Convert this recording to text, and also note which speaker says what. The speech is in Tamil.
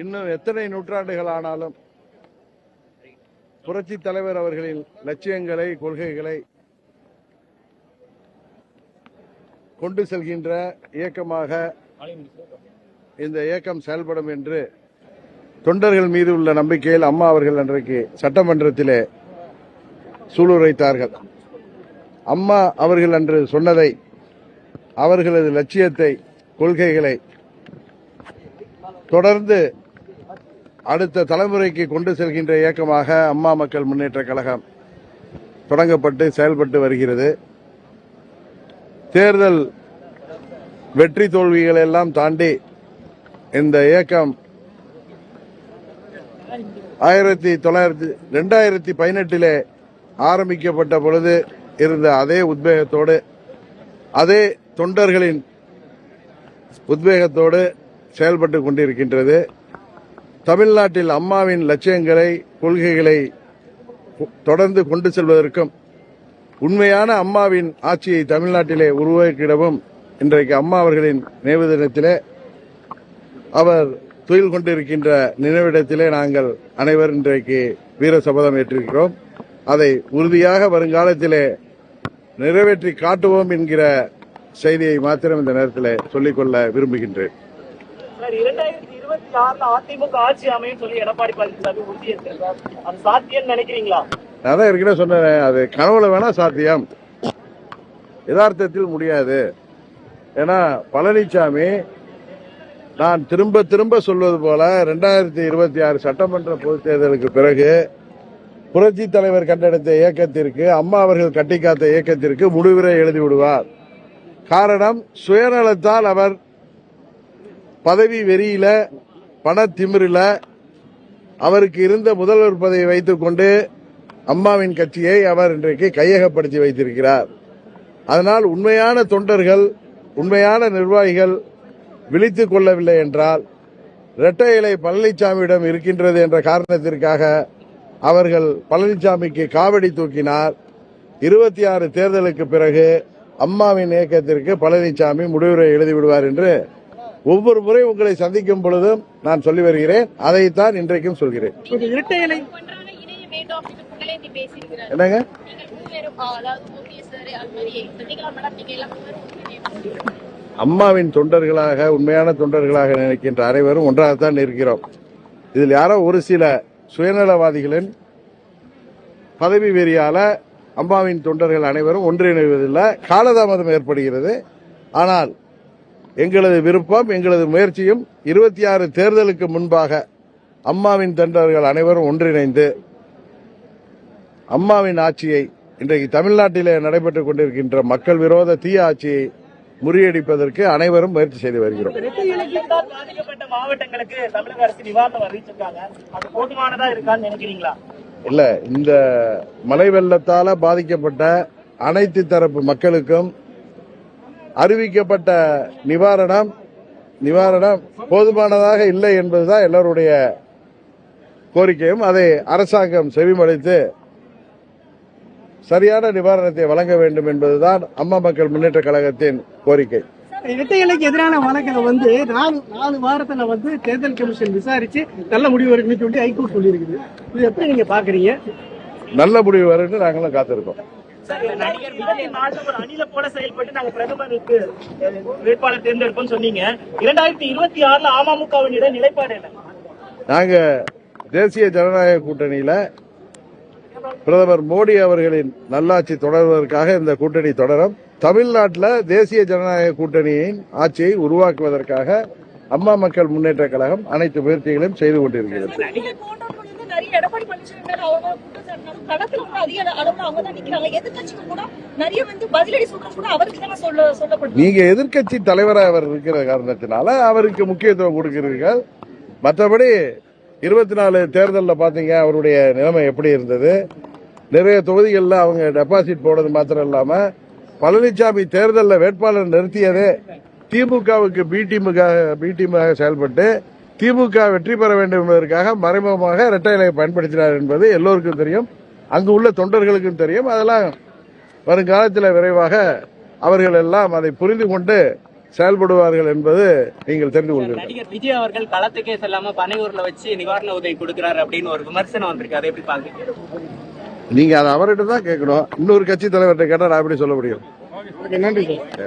Speaker 1: இன்னும் எத்தனை நூற்றாண்டுகள் ஆனாலும் புரட்சி தலைவர் அவர்களின் லட்சியங்களை கொள்கைகளை கொண்டு செல்கின்ற இயக்கமாக இந்த இயக்கம் செயல்படும் என்று தொண்டர்கள் மீது உள்ள நம்பிக்கையில் அம்மா அவர்கள் அன்றைக்கு சட்டமன்றத்திலே சூளுரைத்தார்கள். அம்மா அவர்கள் அன்று சொன்னதை அவர்களது லட்சியத்தை கொள்கைகளை தொடர்ந்து அடுத்த தலைமுறைக்கு கொண்டு செல்கின்ற இயக்கமாக அம்மா மக்கள் முன்னேற்ற கழகம் தொடங்கப்பட்டு செயல்பட்டு வருகிறது. தேர்தல் வெற்றி தோல்விகளை எல்லாம் தாண்டி இந்த இயக்கம் ஆயிரத்தி தொள்ளாயிரத்தி ரெண்டாயிரத்தி பதினெட்டிலே ஆரம்பிக்கப்பட்ட பொழுது இருந்த அதே உத்வேகத்தோடு அதே தொண்டர்களின் உத்வேகத்தோடு செயல்பட்டு கொண்டிருக்கின்றது. தமிழ்நாட்டில் அம்மாவின் லட்சியங்களை கொள்கைகளை தொடர்ந்து கொண்டு செல்வதற்கும் உண்மையான அம்மாவின் ஆட்சியை தமிழ்நாட்டிலே உருவாக்கிடவும் இன்றைக்கு அம்மா அவர்களின் நினைவு தினத்திலே அவர் துயில் கொண்டிருக்கின்ற நினைவிடத்திலே நாங்கள் அனைவர் இன்றைக்கு வீர சபதம் ஏற்றிருக்கிறோம். அதை உறுதியாக வருங்காலத்திலே நிறைவேற்றி காட்டுவோம் என்கிற செய்தியை மாத்திரம் இந்த நேரத்தில் சொல்லிக்கொள்ள விரும்புகின்றேன்.
Speaker 2: சார் இரண்டாயிரத்தி இருபத்தி ஆறுல அதிமுக ஆட்சி அமையும் சொல்லி எடப்பாடி பழனிசாமி உறுதியேற்கிறார் அது சாத்தியம் நினைக்கிறீங்களா?
Speaker 1: நான் தான் ஏற்கனவே சொன்னேன் அது கனவுல வேணா சாத்தியம். யதார்த்தத்தில் முடியாது. ஏன்னா பழனிசாமி நான் திரும்ப திரும்ப சொல்வது போல ரெண்டாயிரத்தி இருபத்தி ஆறு சட்டமன்ற பொதுத் தேர்தலுக்கு பிறகு புரட்சி தலைவர் கண்டெடுத்த இயக்கத்திற்கு அம்மா அவர்கள் கட்டிக்காத்த இயக்கத்திற்கு முடிவுரை எழுதி விடுவார். காரணம் சுயநலத்தால் அவர் பதவி வெறியில பண திமிரில அவருக்கு இருந்த முதல்வர் பதவியை வைத்துக் கொண்டு அம்மாவின் கட்சியை அவர் இன்றைக்கு கையகப்படுத்தி வைத்திருக்கிறார். அதனால் உண்மையான தொண்டர்கள் உண்மையான நிர்வாகிகள் விழித்துக் கொள்ளவில்லை என்றால் இரட்டை இலை பழனிசாமியிடம் இருக்கின்றது என்ற காரணத்திற்காக அவர்கள் பழனிசாமிக்கு காவடி தூக்கினார். இருபத்தி ஆறு தேர்தலுக்கு பிறகு அம்மாவின் இயக்கத்திற்கு பழனிசாமி முடிவுரை எழுதிவிடுவார் என்று ஒவ்வொரு முறை உங்களை சந்திக்கும் பொழுதும் நான் சொல்லி வருகிறேன். அதைத்தான் இன்றைக்கும் சொல்கிறேன்.
Speaker 2: இரட்டை இலை
Speaker 1: என்னங்க? அம்மாவின் தொண்டர்களாக உண்மையான தொண்டர்களாக நினைக்கின்ற அனைவரும் ஒன்றாகத்தான் இருக்கிறோம் இதில் யாரோ ஒரு சில சுயநலவாதிகளின் பதவி வெறியால அம்மாவின் தொண்டர்கள் அனைவரும் ஒன்றிணைவதில்லை. காலதாமதம் ஏற்படுகிறது. ஆனால் எங்களது விருப்பம் எங்களது முயற்சியும் இருபத்தி ஆறு தேர்தலுக்கு முன்பாக அம்மாவின் தொண்டர்கள் அனைவரும் ஒன்றிணைந்து அம்மாவின் ஆட்சியை இன்றைக்கு தமிழ்நாட்டிலே நடைபெற்றுக் கொண்டிருக்கின்ற மக்கள் விரோத தீய ஆட்சியை முறியடிப்பதற்கு அனைவரும் முயற்சி செய்து வருகிறோம். இல்ல இந்த மழை வெள்ளத்தால பாதிக்கப்பட்ட அனைத்து தரப்பு மக்களுக்கும் அறிவிக்கப்பட்ட நிவாரணம் நிவாரணம் போதுமானதாக இல்லை என்பதுதான் எல்லாருடைய கோரிக்கையும். அதை அரசாங்கம் செவிமடுத்து சரியான நிவாரணத்தை வழங்க வேண்டும் என்பதுதான் அம்மா மக்கள் முன்னேற்ற கழகத்தின் கோரிக்கை.
Speaker 3: இரட்டை இலைக்கு எதிரான வழக்கை வந்து நாலு நாலு வாரத்துல வந்து தேர்தல் கமிஷன் விசாரிச்சு நல்ல முடிவு இருக்குன்னு சொல்லி ஹைகோர்ட் சொல்லியிருக்குது. இது எப்படி நீங்க பாக்குறீங்க
Speaker 1: நல்ல முடிவு வரும்னு நாங்களும் காத்திருக்கோம்.
Speaker 2: நடிகர் விஜய் நாட்டு ஒரு அணில போல செயல்பட்டு நாங்க பிரதமருக்கு வேட்பாளர் தேர்ந்தெடுப்போம் சொன்னீங்க. இரண்டாயிரத்தி இருபத்தி ஆறுல அமமுகவின் நிலைப்பாடு என்ன?
Speaker 1: நாங்க தேசிய ஜனநாயக கூட்டணியில பிரதமர் மோடி அவர்களின் நல்லாட்சி தொடர்வதற்காக இந்த கூட்டணி தொடரும். தமிழ்நாட்டில் தேசிய ஜனநாயக கூட்டணியின் ஆட்சியை உருவாக்குவதற்காக அம்மா மக்கள் முன்னேற்ற கழகம் அனைத்து முயற்சிகளையும் செய்து கொண்டிருக்கிறது
Speaker 4: நீங்க போன்றவர்கள் வந்து நிறைய எடப்பாடி பழனிசாமி மேல அவங்க குற்றம் களத்துல வந்து அதிக அளவுல அவங்க தான் நிக்கிறாங்க. எதிர்கட்சிக்கு கூட நிறைய வந்து பதிலடி சொல்றது கூட அவருக்கு தான் சொல்ல சொல்லப்படுது.
Speaker 1: நீங்க எதிர்கட்சி தலைவராக அவர் இருக்கிற காரணத்தினால அவருக்கு முக்கியத்துவம் கொடுக்கிறீர்கள். மற்றபடி இருபத்தி நாலு தேர்தலில் பார்த்தீங்க அவருடைய நிலைமை எப்படி இருந்தது? நிறைய தொகுதிகளில் அவங்க டெபாசிட் போடுறது மாத்திரம் இல்லாமல் பழனிசாமி தேர்தலில் வேட்பாளர் நிறுத்தியதே திமுகவுக்கு பி டீமுக பி டீமாக செயல்பட்டு திமுக வெற்றி பெற வேண்டும் என்பதற்காக மறைமுகமாக இரட்டை இலையை பயன்படுத்தினார் என்பது எல்லோருக்கும் தெரியும். அங்கு உள்ள தொண்டர்களுக்கும் தெரியும். அதெல்லாம் வருங்காலத்தில் விரைவாக அவர்கள் எல்லாம் அதை புரிந்து கொண்டு செயல்படுவார்கள் என்பது நீங்கள் தெரிந்து கொள்வீர்கள்
Speaker 5: நடிகர் விஜய் அவர்கள் களத்துக்கே செல்லாம பனையூர்ல வச்சு நிவாரண உதவி கொடுக்கிறாரு அப்படின்னு ஒரு விமர்சனம் வந்திருக்கு. அதை எப்படி பாக்குறீங்க
Speaker 1: நீங்க அதை அவர்கிட்ட தான் கேட்கணும். இன்னொரு கட்சி தலைவர்கிட்ட கேட்டா நான் எப்படி சொல்ல முடியும்?
Speaker 3: நன்றி சார்.